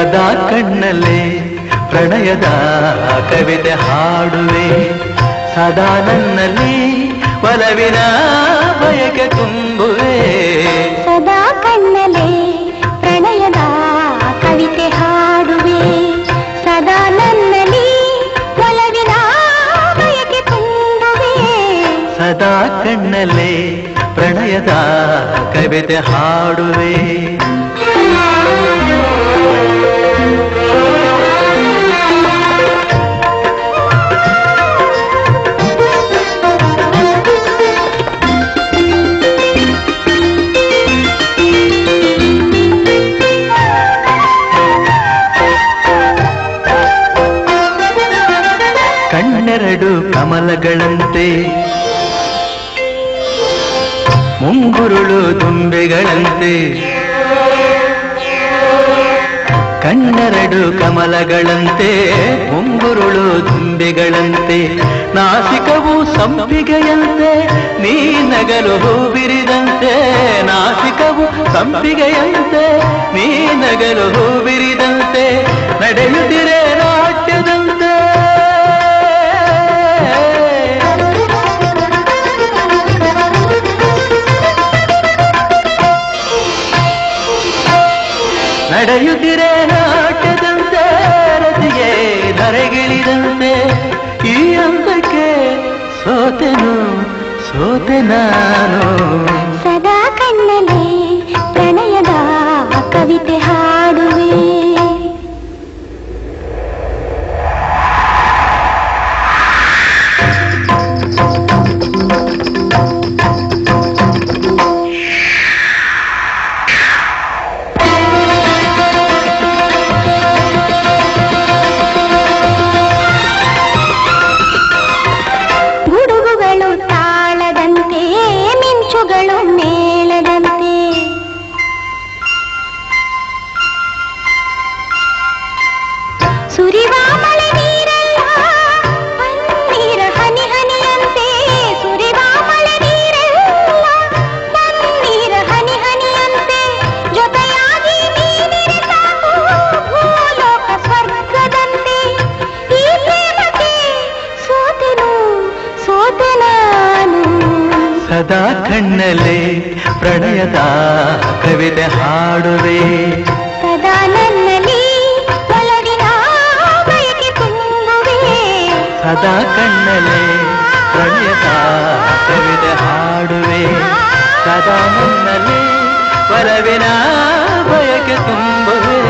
ಸದಾ ಕಣ್ಣಲ್ಲೇ ಪ್ರಣಯದ ಕವಿತೆ ಹಾಡುವೆ. ಸದಾ ನನ್ನಲ್ಲಿ ಒಲವಿನ ಬಯಕೆ ತುಂಬುವೆ. ಸದಾ ಕಣ್ಣಲೆ ಪ್ರಣಯದ ಕವಿತೆ ಹಾಡುವೆ. ಸದಾ ನನ್ನಲ್ಲಿ ಒಲವಿನ ಬಯಕೆ ತುಂಬುವೆ. ಸದಾ ಕಣ್ಣಲೇ ಪ್ರಣಯದ ಕವಿತೆ ಹಾಡುವೆ. ಕಣ್ಣೆರಡು ಕಮಲಗಳಂತೆ ಮುಂಗುರುಳು ದುಂಬೆಗಳಂತೆ ಕಣ್ಣೆರಡು ಕಮಲಗಳಂತೆ ಮುಂಗುರುಳು ದುಂಬೆಗಳಂತೆ ನಾಸಿಕವು ಸಂಪಿಗೆಯಂತೆ ನೀ ನಗಲು ಹೂ ಬಿರಿದಂತೆ ನಾಸಿಕವು ಸಂಪಿಗೆಯಂತೆ ನೀ ನಗಲು ಹೂ ಬಿರಿದಂತೆ ನಡೆಯುತ್ತಿರೆ ನಾಟ್ಯದಂತೆ ನಡೆಯುತ್ತಿರೆ ನಾಟ್ಯದಂತೆ ರತಿಗೆ ಧರೆಗಿಳಿದಂತೆ. ಈ ಹಂತಕ್ಕೆ ಸೋತೆನು ಸೋತೆ ನಾನು. ಸದಾ ಕಣ್ಣಲ್ಲಿ ಪ್ರಣಯದ ಕವಿತೆ ಹಾಡುವೆ ಸದಾ ಕಣ್ಣಲೆ ಪ್ರಣಯದ ಕವಿದೆ ಹಾಡುವೆ. ಸದಾ ಮುನ್ನಲೆ ಪರವಿನ ಬಯಕೆ ತುಂಬುವೆ.